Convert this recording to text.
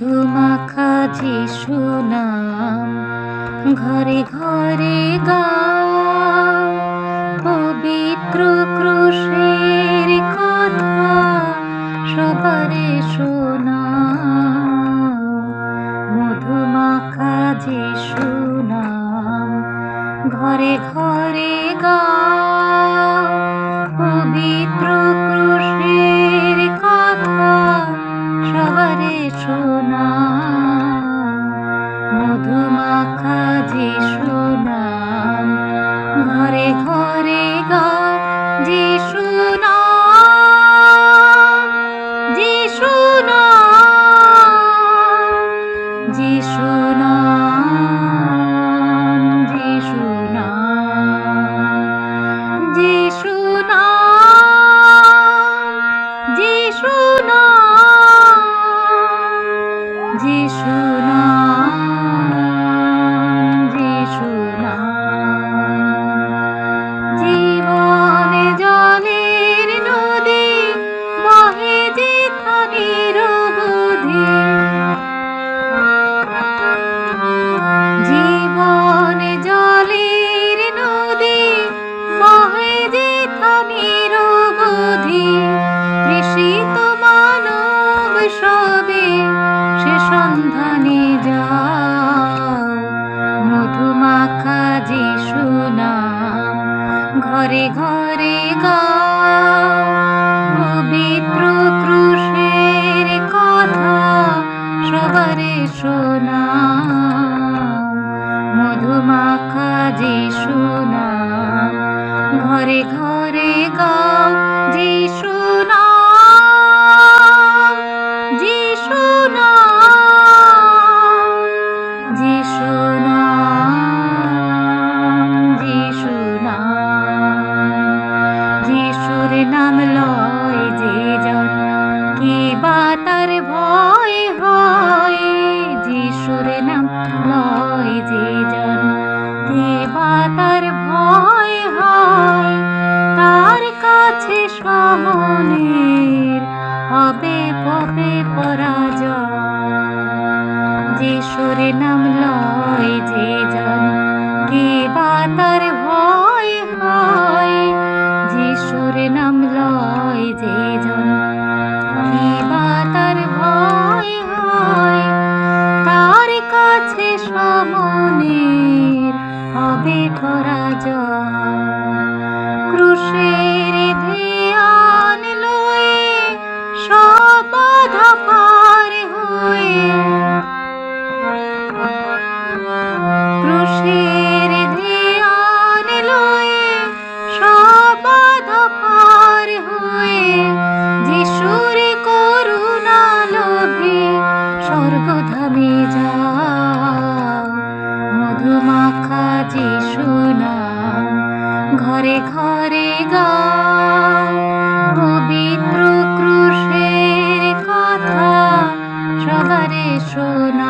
মধুমাখা যিশু নাম ঘরে ঘরে গাও পবিত্র ক্রুশের কথা সবারে শোনাও মধুমাখা যিশু নাম ঘরে ঘরে গাও মাখা ঘরে ঘরে গা যিশু যিশু নাম কবে পরাজয় যিশুর নাম লয়, যে জন, কি বা তার ভয় হয়। যিশুর নাম লয়, যে জন, কি বা তার ভয় হয়। তার কাছে সমনের হবে পরাজয় ক্রুশের ঘরে ঘরে গা পবিত্র কথা সবারে শোনাও